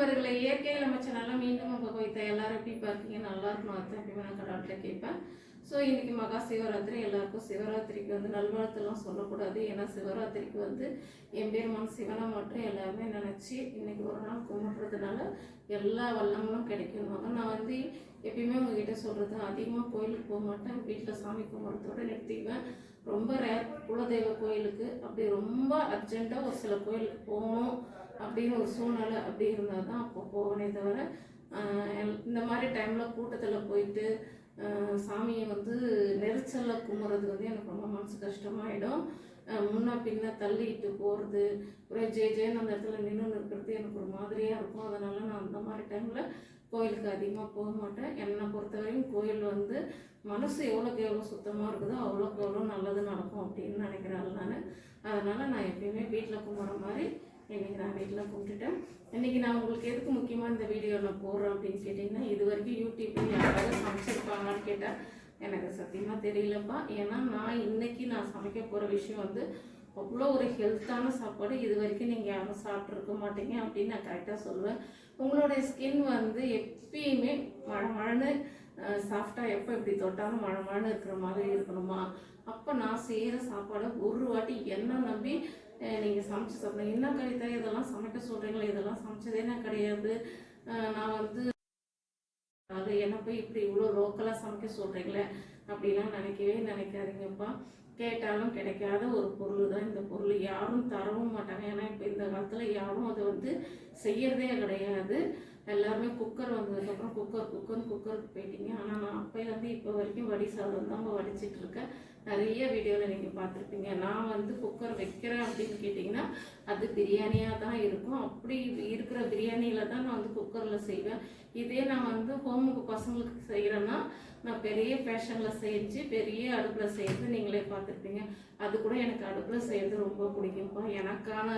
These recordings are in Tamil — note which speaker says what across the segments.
Speaker 1: நண்பர்களை இயற்கையில் அமைச்சனால மீண்டும் உங்கள் போய்த்த எல்லாரும் எப்படி பார்க்கீங்க? நல்லா இருக்கணும் அத்தை? எப்பயுமே நான் கடவுள்கிட்ட கேட்பேன். ஸோ இன்றைக்கி மகா சிவராத்திரி. எல்லாருக்கும் சிவராத்திரிக்கு வந்து நல்வாழ்த்துலாம் சொல்லக்கூடாது. ஏன்னா சிவராத்திரிக்கு வந்து எம்பெருமான் சிவனை மட்டும் எல்லாருமே நினச்சி இன்னைக்கு ஒரு நாள் கும்பிட்றதுனால எல்லா வல்லங்களும் கிடைக்கணும். நான் வந்து எப்பயுமே உங்ககிட்ட சொல்கிறது அதிகமாக கோயிலுக்கு போக மாட்டேன். வீட்டில் சாமி கும்பிட்றதோடு நிறுத்திக்குவேன் ரொம்ப ரேர் குலதெய்வ கோயிலுக்கு. அப்படி ரொம்ப அர்ஜென்ட்டாக ஒரு சில கோயிலுக்கு போகணும். அப்படின்னு ஒரு சூழ்நிலை அப்படி இருந்தால் தான் அப்போ போகணே தவிர இந்த மாதிரி டைமில் கூட்டத்தில் போயிட்டு சாமியை வந்து நெரிச்சலில் கும்புறது வந்து எனக்கு ரொம்ப மனசு கஷ்டமாயிடும். முன்ன பின்ன தள்ளிட்டு போகிறது ஒரே ஜே ஜேன்னு அந்த இடத்துல நின்று இருக்கிறது எனக்கு ஒரு மாதிரியாக இருக்கும். அதனால் நான் அந்த மாதிரி டைமில் கோயிலுக்கு அதிகமாக போக மாட்டேன். என்னை பொறுத்தவரையும் கோயில் வந்து மனசு எவ்வளோக்கு எவ்வளோ சுத்தமாக இருக்குதோ அவ்வளோக்கு எவ்வளோ நல்லது நடக்கும் அப்படின்னு நினைக்கிறேன். நான் அதனால் நான் எப்பயுமே வீட்டில் கும்பிட்ற மாதிரி இன்றைக்கி நான் வீட்டில் கும்பிட்டுட்டேன். இன்றைக்கி நான் உங்களுக்கு எதுக்கு முக்கியமாக இந்த வீடியோ நான் போடுறேன் அப்படின்னு கேட்டிங்கன்னா இது வரைக்கும் யூடியூப்பில் யாராவது சமைச்சிருப்பாங்கன்னு கேட்டால் எனக்கு சத்தியமாக தெரியலப்பா. ஏன்னா நான் இன்னைக்கு நான் சமைக்க போகிற விஷயம் வந்து அவ்வளோ ஒரு ஹெல்த்தான சாப்பாடு. இது வரைக்கும் நீங்கள் யாரும் சாப்பிட்ருக்க மாட்டீங்க அப்படின்னு நான் கரெக்டாக சொல்லுவேன். உங்களுடைய ஸ்கின் வந்து எப்பயுமே மழை சாஃப்டாக எப்போ இப்படி தொட்டாலும் மழை இருக்கிற மாதிரி இருக்கணுமா? அப்போ நான் செய்கிற சாப்பாடை ஒரு வாட்டி என்ன நம்பி நீங்கள் சமைச்சு சாப்பிடுங்க. என்ன கவிதா இதெல்லாம் சமைக்க சொல்கிறீங்களே இதெல்லாம் சமைச்சதே நான் கிடையாது? நான் வந்து அது என்ன போய் இப்படி இவ்வளோ லோக்கலாக சமைக்க சொல்கிறீங்களே அப்படிலாம் நினைக்கவே நினைக்காதீங்கப்பா. கேட்டாலும் கிடைக்காத ஒரு பொருள் தான் இந்த பொருள். யாரும் தரவும் மாட்டாங்க. ஏன்னா இப்போ இந்த காலத்தில் யாரும் அதை வந்து செய்யறதே கிடையாது. எல்லாருமே குக்கர் வந்ததுக்கப்புறம் குக்கர் குக்கர் குக்கருக்கு போயிட்டீங்க. ஆனால் நான் அப்போலேருந்து இப்போ வரைக்கும் வடி சாதம் தான் வடிச்சிட்டு இருக்கேன். நிறைய வீடியோவில் நீங்கள் பார்த்துருப்பீங்க. நான் வந்து குக்கர் வைக்கிறேன் அப்படின்னு கேட்டிங்கன்னா அது பிரியாணியாக தான் இருக்கும். அப்படி இருக்கிற பிரியாணியில் தான் நான் வந்து குக்கரில் செய்வேன். இதே நான் வந்து ஹோமுக்கு பசங்களுக்கு செய்கிறேன்னா நான் பெரிய ஃபேஷனில் செஞ்சு பெரிய அடுப்பில் செய்கிறது நீங்களே பார்த்துருப்பீங்க. அது கூட எனக்கு அடுப்பில் செய்கிறது ரொம்ப பிடிக்கும்ப்பா. எனக்கான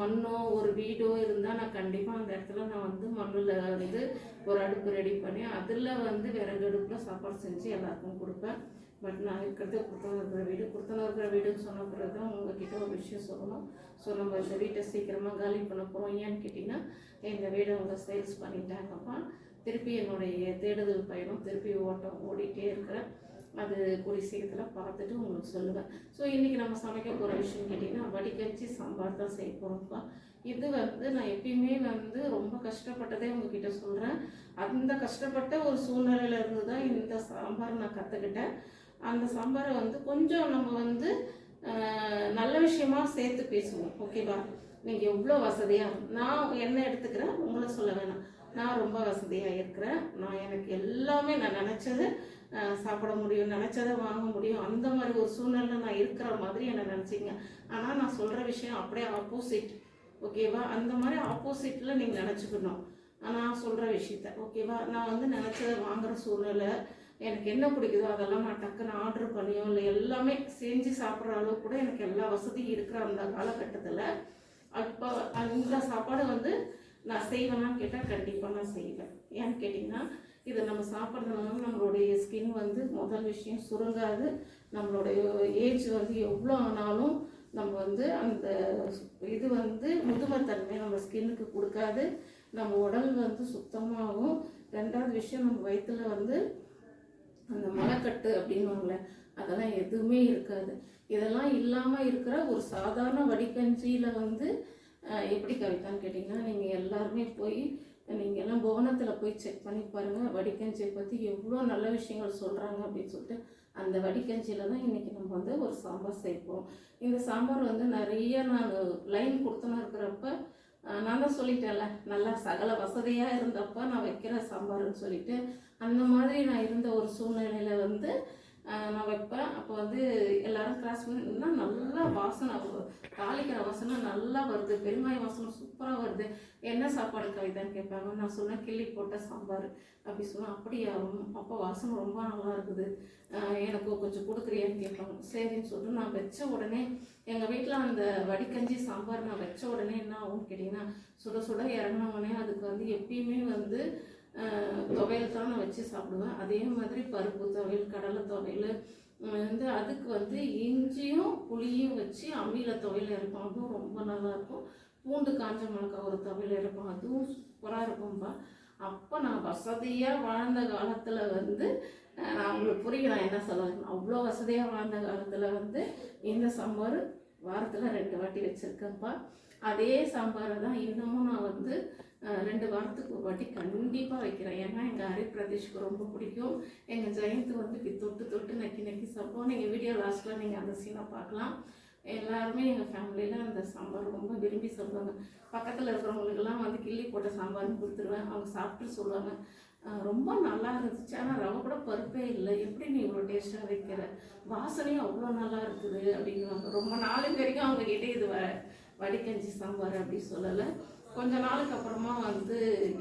Speaker 1: மண்ணோ ஒரு வீடோ இருந்தால் நான் கண்டிப்பாக அந்த இடத்துல நான் வந்து மண்ணில் வந்து ஒரு அடுப்பு ரெடி பண்ணி அதில் வந்து விறகு அடுப்பில் சாப்பாடு செஞ்சு எல்லாருக்கும் கொடுப்பேன். பட் நான் இருக்கிறது கொடுத்தவங்க இருக்கிற வீடு கொடுத்தவங்க இருக்கிற வீடுன்னு சொன்ன பிறகு தான் உங்ககிட்ட ஒரு விஷயம் சொல்லணும். ஸோ நம்ம இந்த வீட்டை சீக்கிரமாக காலி பண்ண போகிறோம் ஏன்னு கேட்டிங்கன்னா எங்கள் வீடை அவங்க சேல்ஸ் பண்ணிட்டாங்கப்பா திருப்பி என்னுடைய தேடுதல் பயணம் திருப்பி ஓட்டம் ஓடிட்டே இருக்கிறேன் அது கூடிய சீக்கிரத்தில் பார்த்துட்டு உங்களுக்கு சொல்லுவேன். ஸோ இன்றைக்கி நம்ம சமைக்க போகிற விஷயம் கேட்டிங்கன்னா வடிகச்சி சாம்பார் தான் செய்ய போகிறோம்ப்பா இது வந்து நான் எப்பயுமே வந்து ரொம்ப கஷ்டப்பட்டதே உங்ககிட்ட சொல்கிறேன் அந்த கஷ்டப்பட்ட ஒரு சூழ்நிலையில இருந்து தான் இந்த சாம்பார் நான் கற்றுக்கிட்டேன் அந்த சாம்பாரை வந்து கொஞ்சம் நம்ம வந்து நல்ல விஷயமா சேர்த்து பேசுவோம். ஓகேவா? நீங்கள் எவ்வளோ வசதியாக நான் என்ன எடுத்துக்கிறேன் உங்களை சொல்ல வேணாம். நான் ரொம்ப வசதியாக இருக்கிறேன். நான் எனக்கு எல்லாமே நான் நினச்சது சாப்பிட முடியும் நினச்சதை வாங்க முடியும். அந்த மாதிரி ஒரு சூழ்நிலை நான் இருக்கிற மாதிரி என்னை நினச்சிங்க. ஆனால் நான் சொல்கிற விஷயம் அப்படியே ஆப்போசிட் ஓகேவா? அந்த மாதிரி ஆப்போசிட்டில் நீங்கள் நினச்சிக்கணும். நான் சொல்கிற விஷயத்த ஓகேவா? நான் வந்து நினச்சதை வாங்குற சூழ்நிலை எனக்கு என்ன பிடிக்குதோ அதெல்லாம் நான் டக்குன்னு ஆர்டர் பண்ணியோ இல்லை எல்லாமே செஞ்சு சாப்பிட்ற அளவுக்கு கூட எனக்கு எல்லா வசதியும் இருக்கிற அந்த காலகட்டத்தில். அப்போ அந்த சாப்பாடு வந்து நான் செய்வேனான்னு கேட்டால் கண்டிப்பாக நான் செய்வேன். ஏன்னு கேட்டிங்கன்னா இதை நம்ம சாப்பிட்றதுனால நம்மளுடைய ஸ்கின் வந்து முதல் விஷயம் சுருங்காது. நம்மளுடைய ஏஜ் வந்து எவ்வளோ ஆனாலும் நம்ம வந்து அந்த இது வந்து முதுமைத்தன்மை நம்ம ஸ்கின்னுக்கு கொடுக்காது. நம்ம உடல் வந்து சுத்தமாகும் ரெண்டாவது விஷயம் நம்ம வயிற்றுல வந்து அந்த மலைக்கட்டு அப்படின்வாங்களே அதெல்லாம் எதுவுமே இருக்காது. இதெல்லாம் இல்லாமல் இருக்கிற ஒரு சாதாரண வடிகஞ்சியில் வந்து எப்படி கவிதான்னு கேட்டிங்கன்னா நீங்கள் எல்லாருமே போய் நீங்கள்லாம் புவனத்தில் போய் செக் பண்ணி பாருங்கள் வடிகஞ்சியை பற்றி எவ்வளோ நல்ல விஷயங்கள் சொல்கிறாங்க அப்படின்னு சொல்லிட்டு அந்த வடிகஞ்சியில் தான் இன்றைக்கி நம்ம வந்து ஒரு சாம்பார் சேர்ப்போம் இந்த சாம்பார் வந்து நிறைய நாங்கள் லைன் கொடுத்துன்னு இருக்கிறப்ப நான் தான் சொல்லிட்டேன்ல நல்லா சகல வசதியாக இருந்தப்போ நான் வைக்கிற சாம்பார்னு சொல்லிட்டு அந்த மாதிரி நான் இருந்த ஒரு சூழ்நிலையில் வந்து நான் வைப்பேன். அப்போ வந்து எல்லாரும் கிராஸ் பண்ணினா நல்லா வாசனை வரும். தாளிக்கிற வாசனை நல்லா வருது. பெருங்காய வாசனை சூப்பராக வருது. என்ன சாப்பாடு கவிதான்னு கேட்பாங்க. நான் சொன்னேன் கிள்ளி போட்ட சாம்பார். அப்படி சொன்னேன் அப்படியா? அப்போ வாசனை ரொம்ப நல்லா இருக்குது. எனக்கு கொஞ்சம் கொடுக்குறியான்னு கேட்பாங்க. சரின்னு சொல்லிட்டு நான் வச்ச உடனே எங்கள் வீட்டில் அந்த வடிகஞ்சி சாம்பார் நான் வச்ச உடனே என்ன ஆகும்னு கேட்டிங்கன்னா சுட சுட இறங்கினவுடனே அதுக்கு வந்து எப்பயுமே வந்து துவையல் தான் நான் வச்சு சாப்பிடுவேன். அதே மாதிரி பருப்பு துவையல் கடலை துவையல் வந்து அதுக்கு வந்து இஞ்சியும் புளியும் வச்சு அம்மியில் துவையல் இருக்கும் அதுவும் ரொம்ப நல்லாயிருக்கும் பூண்டு காஞ்ச மிளகாய் ஒரு துவையல் இருக்கும் அதுவும் சூப்பராக இருக்கும்பா. அப்போ நான் வசதியாக வாழ்ந்த காலத்தில் வந்து நான் உங்களுக்கு புரியல நான் என்ன சொல்லுவேன் அவ்வளோ வசதியாக வாழ்ந்த காலத்தில் வந்து இந்த சாம்பார் வாரத்தில் ரெண்டு வாட்டி வச்சுருக்கேன்ப்பா அதே சாம்பாரை தான் இன்னமும் நான் வந்து ரெண்டு வாரத்துக்கு ஒரு வாட்டி கண்டிப்பாக வைக்கிறேன். ஏன்னா எங்கள் ஹரி பிரதேஷ்க்கு ரொம்ப பிடிக்கும். எங்கள் ஜெயந்த் வந்து இப்படி தொட்டு தொட்டு நக்கி நக்கி சாப்பிடுவோம் நீங்கள் வீடியோ லாஸ்ட்டில் நீங்கள் அந்த சீனை பார்க்கலாம். எல்லாருமே எங்கள் ஃபேமிலியில் அந்த சாம்பார் ரொம்ப விரும்பி சொல்லுவாங்க பக்கத்தில் இருக்கிறவங்களுக்கெல்லாம் வந்து கிள்ளி போட்ட சாம்பார்னு கொடுத்துருவேன். அவங்க சாப்பிட்டு சொல்லுவாங்க. ரொம்ப நல்லா இருந்துச்சு. ஆனால் ரவை கூட பருப்பே இல்லை. எப்படி நீ இவ்வளோ டேஸ்ட்டாக வைக்கிற? வாசனையும் அவ்வளோ நல்லா இருக்குது அப்படிங்குவாங்க. ரொம்ப நாளுக்கு வரைக்கும் அவங்க கிட்டே இது வ வடிகஞ்சி சாம்பார் அப்படி சொல்லலை. கொஞ்ச நாளுக்கு அப்புறமா வந்து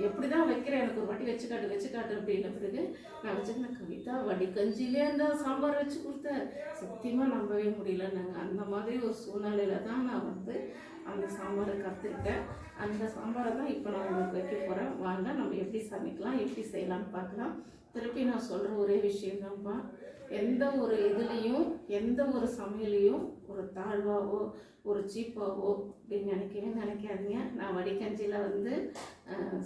Speaker 1: எப்படி தான் வைக்கிறேன்? எனக்கு ஒரு வாட்டி வச்சு காட்டு வச்சு காட்டு அப்படின்ன பிறகு நான் வச்சுருந்தேன் கவிதா வடிகஞ்சிலே அந்த சாம்பார் வச்சு கொடுத்த சத்தியமாக நம்பவே முடியலன்னாங்க. அந்த மாதிரி ஒரு சூழ்நிலையில தான் நான் வந்து அந்த சாம்பாரை கற்றுக்கிட்டேன் அந்த சாம்பாரை தான் இப்போ நான் உங்களுக்கு வைக்க போகிறேன் வாங்க நம்ம எப்படி சமைக்கலாம் எப்படி செய்யலாம்னு பார்க்கலாம். திருப்பி நான் சொல்கிற ஒரே விஷயம்தான்ப்பா. எந்த ஒரு இதுலேயும் எந்த ஒரு சமையலையும் ஒரு தாழ்வாவோ ஒரு சீப்பாவோ அப்படின்னு நினைக்கவே நினைக்காதீங்க. நான் வடிகஞ்சியில் வந்து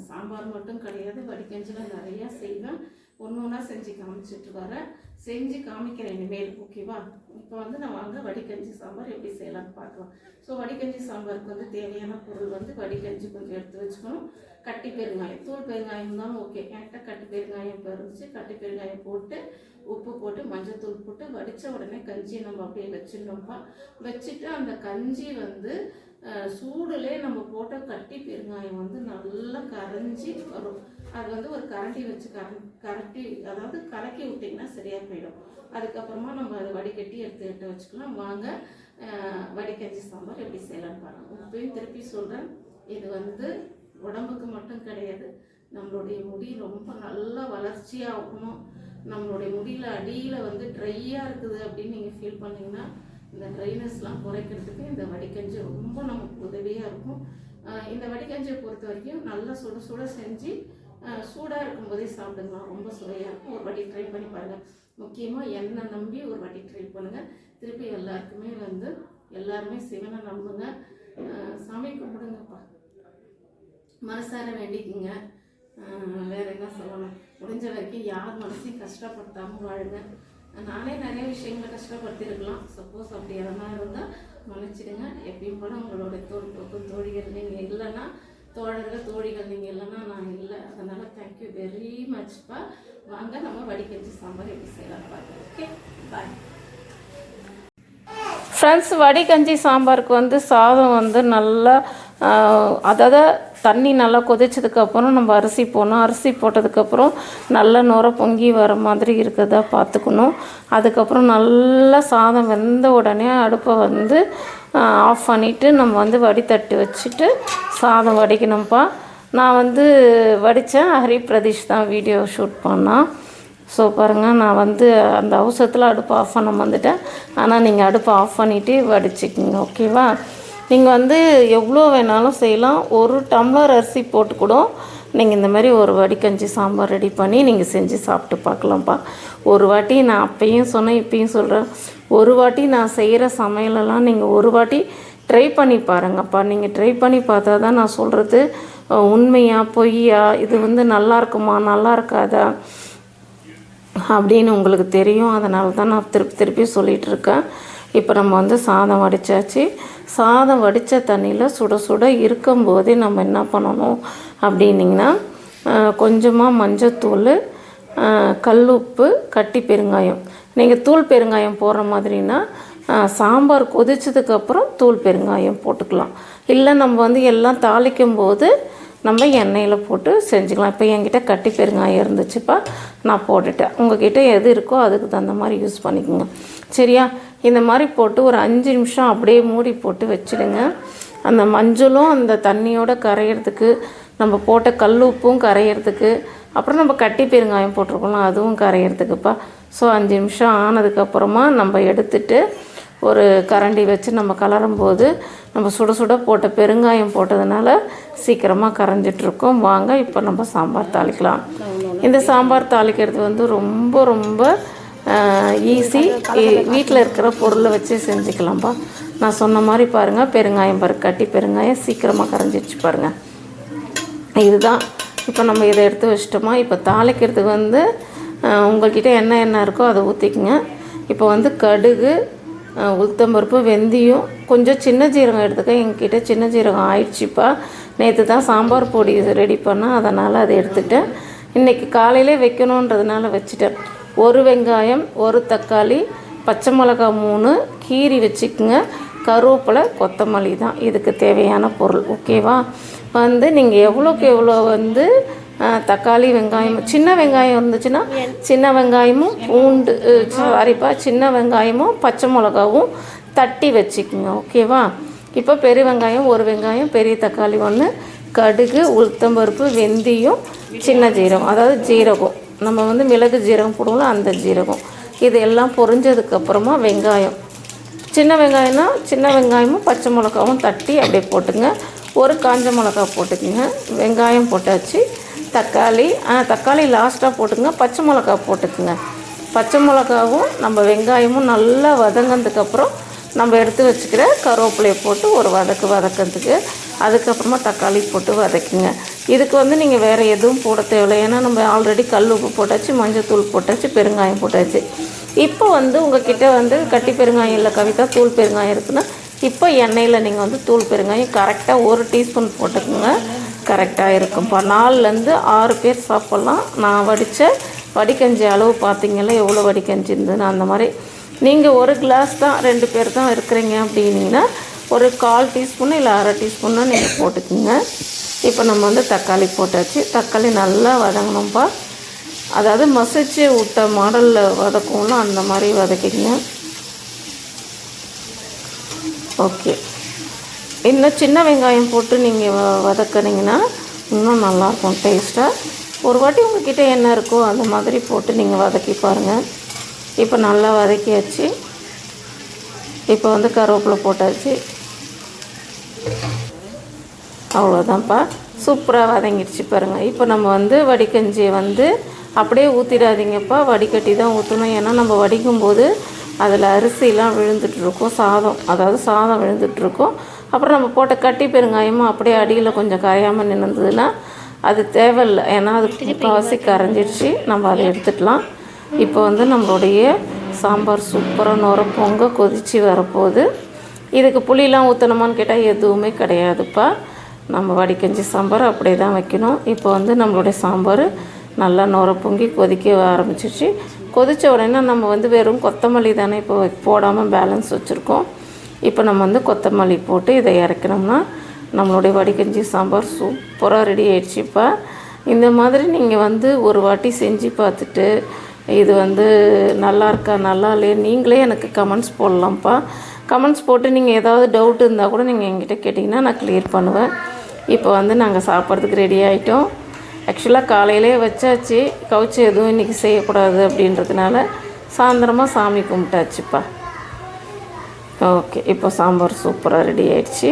Speaker 1: சாம்பார் மட்டும் கிடையாது வடிகஞ்சியில் நிறையா செய்வேன். ஒன்று ஒன்றா செஞ்சு காமிச்சிட்டு வரேன். செஞ்சு காமிக்கிறேன் இனிமேல் ஓகேவா? இப்போ வந்து நான் வாங்க வடிகஞ்சி சாம்பார் எப்படி செய்யலாம்னு பார்க்கலாம். ஸோ வடிகஞ்சி சாம்பாருக்கு வந்து தேவையான பொருள் வந்து வடிகஞ்சி கொஞ்சம் எடுத்து வச்சுக்கணும். கட்டி பெருங்காயம் தூள் பெருங்காயம் தான் ஓகே. என்கிட்ட கட்டி பெருங்காயம் இப்போ கட்டி பெருங்காயம் போட்டு உப்பு போட்டு மஞ்சத்தூள் போட்டு வடித்த உடனே கஞ்சியை நம்ம அப்படியே வச்சிடணும்ப்பா வச்சுட்டு அந்த கஞ்சி வந்து அஹ், சூடுலே நம்ம போட்ட கட்டி பெருங்காயம் வந்து நல்லா கரைஞ்சி வரும். அது வந்து ஒரு கரண்டி வச்சு கர கரட்டி அதாவது கலக்கி விட்டிங்கன்னா சரியாக போயிடும். அதுக்கப்புறமா நம்ம அதை வடிகட்டி எடுத்து எடுத்து வச்சுக்கலாம். வாங்க வடிகஞ்சி சாம்பார் எப்படி செய்யலாம்னு பாருங்கள் இப்பயும் திருப்பி சொல்கிறேன் இது வந்து உடம்புக்கு மட்டும் கிடையாது. நம்மளுடைய முடி ரொம்ப நல்லா வளர்ச்சியாகணும். நம்மளுடைய முடியில் அடியில் வந்து ட்ரையாக இருக்குது அப்படின்னு நீங்கள் ஃபீல் பண்ணீங்கன்னா இந்த ட்ரைனஸ்லாம் குறைக்கிறதுக்கு இந்த வடிகஞ்சி ரொம்ப நமக்கு உதவியாக இருக்கும். இந்த வடிகஞ்சியை பொறுத்த வரைக்கும் நல்லா சுட சுட செஞ்சு சூடாக இருக்கும்போதே சாப்பிடுங்களாம் ரொம்ப சுவையாக இருக்கும். ஒரு வாட்டி ட்ரை பண்ணி பாருங்கள் முக்கியமாக என்னை நம்பி ஒரு வாட்டி ட்ரை பண்ணுங்கள் திருப்பி எல்லாருக்குமே வந்து எல்லாருமே சிவனை நம்புங்க. ஆஹ் சாமி கும்பிடுங்கப்பா. மனசார வேண்டிக்குங்க. வேறு என்ன சொல்லணும்? முடிஞ்ச வரைக்கும் யார் மனசையும் கஷ்டப்படுத்தாமல் வாழுங்க. நானே நிறைய விஷயங்களை கஷ்டப்படுத்தியிருக்கலாம். சப்போஸ் அப்படி எதனா இருந்தால் மன்னிச்சிடுங்க. எப்பயும் போல உங்களோட தோல் போக்கும் தோழிகள் நீங்கள் இல்லைன்னா தோழர்கள் தோழிகள் நீங்கள் இல்லைன்னா நான் இல்லை. அதனால் தேங்க்யூ வெரி மச்ப்பா வாங்க நம்ம வடிகஞ்சி சாம்பார் எப்படி செய்யலாம் பார்க்கலாம். ஓகே பாய் ஃப்ரெண்ட்ஸ் வடிகஞ்சி சாம்பாருக்கு வந்து சாதம் வந்து நல்லா அதாவது தண்ணி நல்லா கொதிச்சதுக்கப்புறம் நம்ம அரிசி போடணும். அரிசி போட்டதுக்கப்புறம் நல்ல நுர பொங்கி வர மாதிரி இருக்கிறதா பார்த்துக்கணும். அதுக்கப்புறம் நல்லா சாதம் வெந்த உடனே அடுப்பை வந்து ஆஃப் பண்ணிவிட்டு நம்ம வந்து வடித்தட்டு வச்சுட்டு சாதம் வடிக்கணும்ப்பா. நான் வந்து வடித்தேன். ஹரி பிரதீஷ் தான் வீடியோ ஷூட் பண்ணான் ஸோ பாருங்கள் நான் வந்து அந்த அவசரத்தில் அடுப்பை ஆஃப் பண்ண வந்துட்டேன் ஆனால் நீங்கள் அடுப்பை ஆஃப் பண்ணிவிட்டு வடிச்சிக்கிங்க ஓகேவா நீங்கள் வந்து எவ்வளோ வேணாலும் செய்யலாம். ஒரு டம்ளர் அரிசி போட்டு கூட நீங்கள் இந்த மாதிரி ஒரு வடிகஞ்சி சாம்பார் ரெடி பண்ணி நீங்கள் செஞ்சு சாப்பிட்டு பார்க்கலாம்ப்பா. ஒரு வாட்டி நான் அப்பையும் சொன்னேன் இப்பயும் சொல்கிறேன் ஒரு வாட்டி நான் செய்கிற சமையலெல்லாம் நீங்கள் ஒரு வாட்டி ட்ரை பண்ணி பாருங்கப்பா. நீங்கள் ட்ரை பண்ணி பார்த்தா தான் நான் சொல்கிறது உண்மையா பொய்யா இது வந்து நல்லா இருக்குமா நல்லா இருக்காதா அப்படின்னு உங்களுக்கு தெரியும். அதனால தான் நான் திருப்பி திருப்பி சொல்லிகிட்டு இருக்கேன். இப்போ நம்ம வந்து சாதம் வடித்தாச்சு சாதம் வடித்த தண்ணியில் சுட சுட இருக்கும்போதே நம்ம என்ன பண்ணணும் அப்படின்னிங்கன்னா கொஞ்சமாக மஞ்சத்தூள் கல் கல்லுப்பு கட்டி பெருங்காயம். நீங்கள் தூள் பெருங்காயம் போடுற மாதிரின்னா சாம்பார் கொதிச்சதுக்கப்புறம் தூள் பெருங்காயம் போட்டுக்கலாம். இல்லை நம்ம வந்து எல்லாம் தாளிக்கும் போது நம்ம எண்ணெயில் போட்டு செஞ்சுக்கலாம். இப்போ என்கிட்ட கட்டி பெருங்காயம் இருந்துச்சுப்பா நான் போட்டுட்டேன். உங்ககிட்ட எது இருக்கோ அதுக்கு தகுந்த மாதிரி யூஸ் பண்ணிக்கோங்க. சரியா? இந்த மாதிரி போட்டு ஒரு அஞ்சு நிமிஷம் அப்படியே மூடி போட்டு வச்சுடுங்க. அந்த மஞ்சளும் அந்த தண்ணியோட கரையிறதுக்கு நம்ம போட்ட கல் உப்பும் கரையிறதுக்கு அப்புறம் நம்ம கட்டி பெருங்காயம் போட்டிருக்கோம்ல அதுவும் கரையிறதுக்குப்பா. ஸோ அஞ்சு நிமிஷம் ஆனதுக்கப்புறமா நம்ம எடுத்துட்டு ஒரு கரண்டி வச்சு நம்ம கலரும் போது நம்ம சுட சுட போட்ட பெருங்காயம் போட்டதுனால சீக்கிரமாக கரைஞ்சிட்ருக்கோம். வாங்க இப்போ நம்ம சாம்பார் தாளிக்கலாம். இந்த சாம்பார் தாளிக்கிறது வந்து ரொம்ப ரொம்ப ஈஸி. வீட்டில் இருக்கிற பொருளை வச்சு செஞ்சுக்கலாம்ப்பா நான் சொன்ன மாதிரி பாருங்கள் பெருங்காயம் பாரு கட்டி பெருங்காயம் சீக்கிரமாக கரைஞ்சிடுச்சு பாருங்கள் இதுதான். இப்போ நம்ம இதை எடுத்து வச்சிட்டோமா? இப்போ தாளிக்கிறதுக்கு வந்து உங்கள்கிட்ட என்ன என்ன இருக்கோ அதை ஊற்றிக்குங்க இப்போ வந்து கடுகு உளுத்தம்பருப்பு வெந்தயம் கொஞ்சம் சின்ன ஜீரகம் எடுத்துக்க. எங்ககிட்ட சின்ன ஜீரகம் ஆயிடுச்சுப்பா. நேற்று தான் சாம்பார் பொடி ரெடி பண்ணேன். அதனால் அதை எடுத்துட்டேன். இன்றைக்கி காலையிலே வைக்கணுன்றதுனால வச்சுட்டேன். ஒரு வெங்காயம் ஒரு தக்காளி பச்சை மிளகா மூணு கீரி வச்சுக்குங்க. கருவேப்பிலை கொத்தமல்லி தான் இதுக்கு தேவையான பொருள். ஓகேவா வந்து நீங்கள் எவ்வளோக்கு எவ்வளோ வந்து தக்காளி வெங்காயம் சின்ன வெங்காயம் இருந்துச்சுன்னா சின்ன வெங்காயமும் பூண்டு சாரிப்பா சின்ன வெங்காயமும் பச்சை மிளகாவும் தட்டி வச்சுக்குங்க. ஓகேவா இப்போ பெரிய வெங்காயம் ஒரு வெங்காயம் பெரிய தக்காளி ஒன்று கடுகு உளுத்தம்பருப்பு வெந்தயம் சின்ன ஜீரகம் அதாவது ஜீரகம். நம்ம வந்து மிளகு ஜீரகம் போடுவோம்ல அந்த ஜீரகம். இது எல்லாம் பொரிஞ்சதுக்கப்புறமா வெங்காயம். சின்ன வெங்காயம்னா சின்ன வெங்காயமும் பச்சை மிளகாவும் தட்டி அப்படியே போட்டுங்க. ஒரு காஞ்ச மிளகா போட்டுக்கோங்க. வெங்காயம் போட்டாச்சு. தக்காளி தக்காளி லாஸ்ட்டாக போட்டுங்க பச்சை மிளகா போட்டுக்குங்க. பச்சை மிளகாவும் நம்ம வெங்காயமும் நல்லா வதங்கினதுக்கப்புறம் நம்ம எடுத்து வச்சுக்கிற கருவேப்பிலையை போட்டு ஒரு வதக்கு வதக்கிறதுக்கு அதுக்கப்புறமா தக்காளி போட்டு வதக்குங்க. இதுக்கு வந்து நீங்கள் வேறு எதுவும் போட தேவையில்லை. ஏன்னா நம்ம ஆல்ரெடி கல் உப்பு போட்டாச்சு மஞ்சத்தூள் போட்டாச்சு பெருங்காயம் போட்டாச்சு. இப்போ வந்து உங்ககிட்ட வந்து கட்டி பெருங்காயம் இல்லை கவிதா தூள் பெருங்காயம் இருக்குன்னா இப்போ எண்ணெயில் நீங்கள் வந்து தூள் பெருங்காயம் கரெக்டாக ஒரு டீஸ்பூன் போட்டுக்கோங்க. கரெக்டாக இருக்கும்ப்பா நாலுலேருந்து ஆறு பேர் சாப்பிட்லாம். நான் வடித்த வடிகஞ்சி அளவு பார்த்தீங்கன்னா எவ்வளோ வடிகஞ்சி இருந்ததுன்னு அந்த மாதிரி நீங்கள் ஒரு கிளாஸ் தான் ரெண்டு பேர் தான் இருக்கிறீங்க அப்படின்னீங்கன்னா ஒரு கால் டீஸ்பூன் இல்லை அரை டீஸ்பூன்னு நீங்கள் போட்டுக்குங்க. இப்போ நம்ம வந்து தக்காளி போட்டாச்சு. தக்காளி நல்லா வதங்கணும்ப்பா அதாவது மசிச்சு விட்ட மாடலில் வதக்கும்ல அந்த மாதிரி வதக்கிங்க ஓகே இன்னும் சின்ன வெங்காயம் போட்டு நீங்கள் வ வதக்குனீங்கன்னா இன்னும் நல்லாயிருக்கும் டேஸ்ட்டாக ஒரு வாட்டி உங்ககிட்ட என்ன இருக்கோ அந்த மாதிரி போட்டு நீங்கள் வதக்கி பாருங்கள் இப்போ நல்லா வதக்கியாச்சு. இப்போ வந்து கருவேப்பிலை போட்டாச்சு. அவ்வளோதான்ப்பா. சூப்பராக வதங்கிடுச்சு பாருங்கள் இப்போ நம்ம வந்து வடிகஞ்சியை வந்து அப்படியே ஊற்றிடாதீங்கப்பா வடிகட்டி தான் ஊற்றணும் ஏன்னா நம்ம வடிக்கும் போது அதில் அரிசிலாம் விழுந்துட்டுருக்கும். சாதம் அதாவது சாதம் விழுந்துட்டுருக்கும். அப்புறம் நம்ம போட்ட கட்டி பெருங்காயமும் அப்படியே அடியில் கொஞ்சம் கரையாமல் நின்றுதுன்னா அது தேவையில்லை. ஏன்னா அது முக்கால்வாசி கரைஞ்சிடுச்சு. நம்ம அதை எடுத்துக்கலாம். இப்போ வந்து நம்மளுடைய சாம்பார் சூப்பராக நுர பொங்க கொதித்து வரப்போகுது. இதுக்கு புளியெலாம் ஊற்றணுமான்னு கேட்டால் எதுவுமே கிடையாதுப்பா. நம்ம வடிக்கஞ்சி சாம்பார் அப்படியே தான் வைக்கணும். இப்போ வந்து நம்மளுடைய சாம்பார் நல்லா நுர பொங்கி கொதிக்க ஆரம்பிச்சிச்சு கொதித்த உடனே நம்ம வந்து வெறும் கொத்தமல்லி தானே இப்போ போடாமல் பேலன்ஸ் வச்சுருக்கோம். இப்போ நம்ம வந்து கொத்தமல்லி போட்டு இதை இறக்கணும்னா நம்மளுடைய வடிகஞ்சி சாம்பார் சூப்பராக ரெடி ஆயிடுச்சுப்பா. இந்த மாதிரி நீங்கள் வந்து ஒரு வாட்டி செஞ்சு பார்த்துட்டு இது வந்து நல்லா இருக்கா நல்லா இல்லையா நீங்களே எனக்கு கமெண்ட்ஸ் போடலாம்ப்பா. கமெண்ட்ஸ் போட்டு நீங்கள் ஏதாவது டவுட் இருந்தால் கூட நீங்கள் என்கிட்ட கேட்டிங்கன்னா நான் க்ளியர் பண்ணுவேன். இப்போ வந்து நாங்கள் சாப்பிட்றதுக்கு ரெடி ஆகிட்டோம் ஆக்சுவலாக காலையிலே வச்சாச்சு. கவுச்சு எதுவும் இன்றைக்கி செய்யக்கூடாது அப்படின்றதுனால சாயந்தரமாக சாமி கும்பிட்டாச்சுப்பா. ஓகே இப்போ சாம்பார் சூப்பராக ரெடி ஆயிடுச்சு.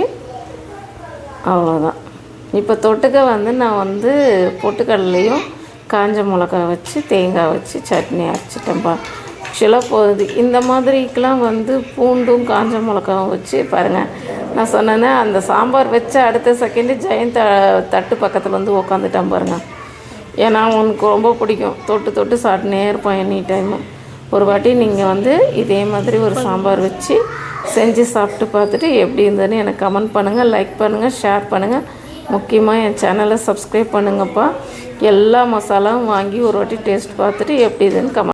Speaker 1: அவ்வளோதான் இப்போ தொட்டுக்க வந்து நான் வந்து பொட்டுக்கடலையும் காஞ்ச மிளகா வச்சு தேங்காய் வச்சு சட்னி அரைச்சிட்டேன்ப்பா ஆக்சுவலாக போகுது. இந்த மாதிரிக்கெலாம் வந்து பூண்டும் காஞ்ச மிளகாவும் வச்சு பாருங்கள் நான் சொன்னேன்னா அந்த சாம்பார் வச்ச அடுத்த செகண்டு ஜெயந்த் தட்டு பக்கத்தில் வந்து உக்காந்துட்டான் பாருங்கள் ஏன்னா உனக்கு ரொம்ப பிடிக்கும். தொட்டு தொட்டு சாப்பிட்டுனே இருப்பான் எனி டைமும் ஒரு வாட்டி நீங்கள் வந்து இதே மாதிரி ஒரு சாம்பார் வச்சு செஞ்சு சாப்பிட்டு பார்த்துட்டு எப்படி இருந்ததுன்னு எனக்கு கமெண்ட் பண்ணுங்கள் லைக் பண்ணுங்கள் ஷேர் பண்ணுங்கள் முக்கியமாக என் சேனலை சப்ஸ்கிரைப் பண்ணுங்கப்பா. எல்லா மசாலாவும் வாங்கி ஒரு வாட்டி டேஸ்ட் பார்த்துட்டு எப்படி இதுன்னு கமெண்ட்